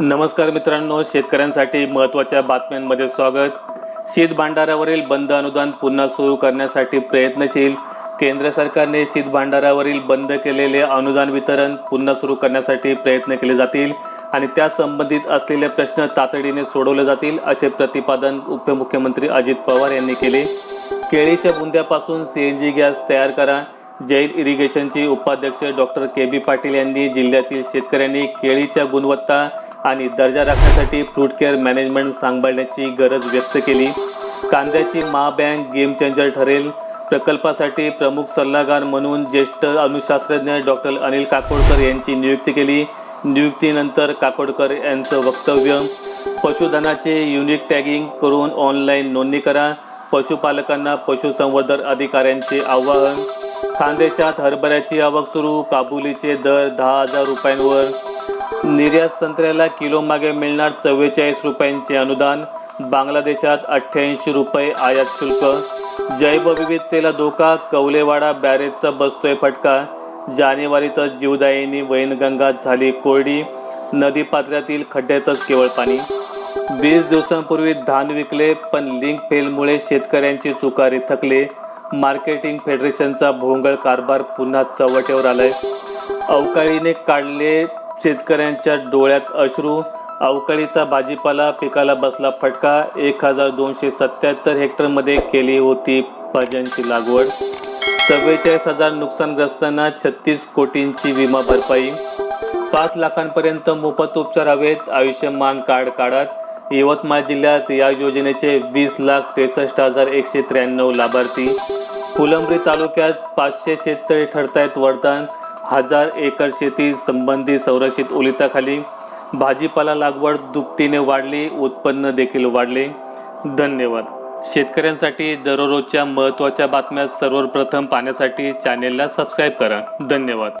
नमस्कार मित्रांनो शेतकऱ्यांसाठी महत्त्वाच्या बातम्यांमध्ये स्वागत. शीत भांडारावरील बंद अनुदान पुन्हा सुरू करण्यासाठी प्रयत्नशील केंद्र सरकारने शीत भांडारावरील बंद केलेले अनुदान वितरण पुन्हा सुरू करण्यासाठी प्रयत्न केले जातील आणि त्या संबंधित असलेले प्रश्न तातडीने सोडवले जातील असे प्रतिपादन उपमुख्यमंत्री अजित पवार यांनी केले. केळीच्या बुंद्यापासून सी एन जी गॅस तयार करा. जैन इरिगेशनचे उपाध्यक्ष डॉक्टर के बी पाटील यांनी जिल्ह्यातील शेतकऱ्यांनी केळीच्या गुणवत्ता आणि दर्जा राखण्यासाठी फ्रूट केअर मॅनेजमेंट सांभाळण्याची गरज व्यक्त केली. कांद्याची महाबँक गेम चेंजर ठरेल. प्रकल्पासाठी प्रमुख सल्लागार म्हणून ज्येष्ठ अनुशास्त्रज्ञ डॉक्टर अनिल काकोडकर यांची नियुक्ती केली. नियुक्तीनंतर काकोडकर यांचं वक्तव्य पशुधनाचे युनिक टॅगिंग करून ऑनलाईन नोंदणी करा. पशुपालकांना पशुसंवर्धन अधिकाऱ्यांचे आवाहन खानदेशात हरभऱ्याची आवक सुरू. काबुलीचे दर दहा हजार रुपयांवर. निर्यात संत्र्याला किलो मागे मिळणार चव्वेचाळीस रुपयांचे अनुदान. बांगलादेशात अठ्ठ्याऐंशी रुपये आयात शुल्क. जैवविविधतेला धोका कवलेवाडा बॅरेजचा बसतोय फटका. जानेवारीतच जीवदायिनी वैनगंगा झाली कोरडी. नदीपात्रातील खड्ड्यातच केवळ पाणी. वीस दिवसांपूर्वी धान विकले पण लिंक फेलमुळे शेतकऱ्यांची चुकारी थकले. मार्केटिंग फेडरेशनचा भोंगळ कारभार पुन्हा चव्हाट्यावर आलाय. अवकाळीने काढले शेतकऱ्यांच्या डोळ्यात अश्रू. अवकाळीचा भाजीपाला पिकाला बसला फटका. एक हजार दोनशे सत्याहत्तर हेक्टरमध्ये केली होती भाज्यांची लागवड. चव्वेचाळीस हजार नुकसानग्रस्तांना छत्तीस कोटींची विमा भरपाई. पाच लाखांपर्यंत मोफत उपचार हवेत. आयुष्यमान कार्ड काढात. यवतमाळ जिल्ह्यात या योजनेचे वीस लाख त्रेसष्ट हजार एकशे त्र्याण्णव लाभार्थी. फुलंब्री तालुक्यात पाचशे शेततळी ठरतायत वरदान हजार एकर शेती संबंधी संरक्षित ओलिताखाली. भाजीपाला लागवड दुपटीने वाढली उत्पन्न देखील वाढले. धन्यवाद. शेतकऱ्यांसाठी दररोजच्या महत्त्वाच्या बातम्या सर्वप्रथम पाहण्यासाठी चॅनेलला सबस्क्राईब करा. धन्यवाद.